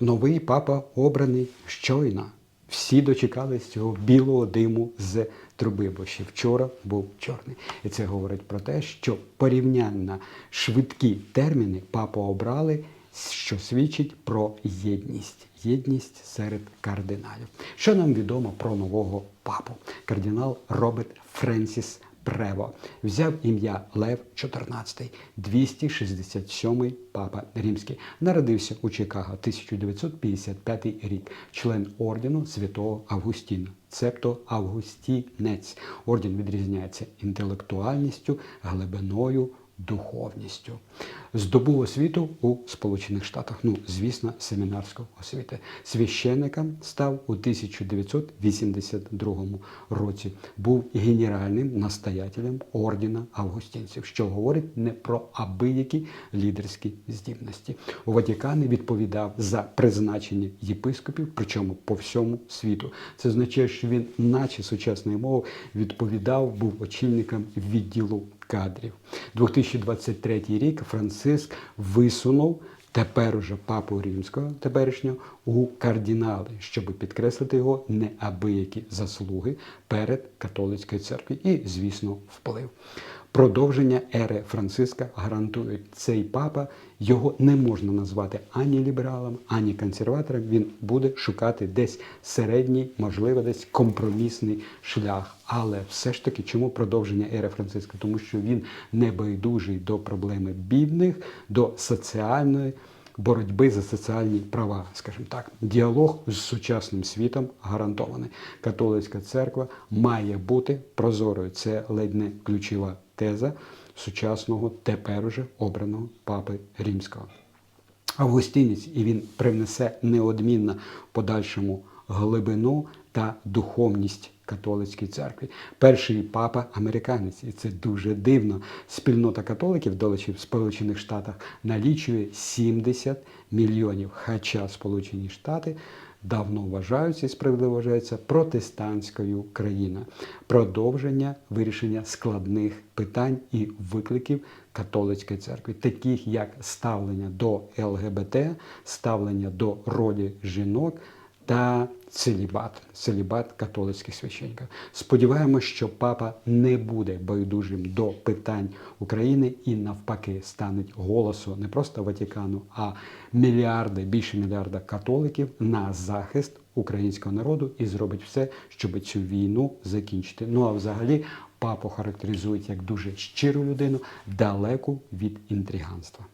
Новий папа обраний щойно. Всі дочекались цього білого диму з труби, бо ще вчора був чорний. І це говорить про те, що порівнянно швидкі терміни папу обрали, що свідчить про єдність. Єдність серед кардиналів. Що нам відомо про нового папу? Кардинал Роберт Френсіс Прево взяв ім'я Лев XIV, 267-й папа римський. Народився у Чикаго 1955 рік, член ордену святого Августіна, цебто Августінець. Орден відрізняється інтелектуальністю, глибиною, духовністю. Здобув освіту у Сполучених Штатах. Ну, звісно, семінарську освіту. Священником став у 1982 році. Був генеральним настоятелем ордена августинців, що говорить не про абиякі лідерські здібності. У Ватикані відповідав за призначення єпископів, причому по всьому світу. Це означає, що він, наче сучасною мовою, відповідав, був очільником відділу кадрів. 2023 рік Франциск висунув тепер уже папу римського теперішнього у кардинали, щоб підкреслити його неабиякі заслуги перед католицькою церквою і, звісно, вплив. Продовження ери Франциска гарантують цей папа. Його не можна назвати ані лібералом, ані консерватором. Він буде шукати десь середній, можливо, десь компромісний шлях. Але все ж таки, чому продовження ери Франциска? Тому що він не байдужий до проблеми бідних, до соціальної. Боротьби за соціальні права, скажімо так, діалог з сучасним світом гарантований. Католицька церква має бути прозорою. Це ледь не ключова теза сучасного тепер уже обраного папи римського. Августинець, і він привнесе неодмінно подальшому глибину та духовність католицької церкви. Перший папа американець, і це дуже дивно. Спільнота католиків, до речі, в Сполучених Штатах налічує 70 мільйонів. Хоча Сполучені Штати давно вважаються і справедливо вважаються протестантською країною. Продовження вирішення складних питань і викликів католицької церкви, таких як ставлення до ЛГБТ, ставлення до ролі жінок та целібат, целібат католицьких священників. Сподіваємось, що папа не буде байдужим до питань України і навпаки стане голосу не просто Ватикану, а мільярди, більше мільярда католиків на захист українського народу і зробить все, щоб цю війну закінчити. Ну а взагалі папу характеризують як дуже щиру людину, далеку від інтриганства.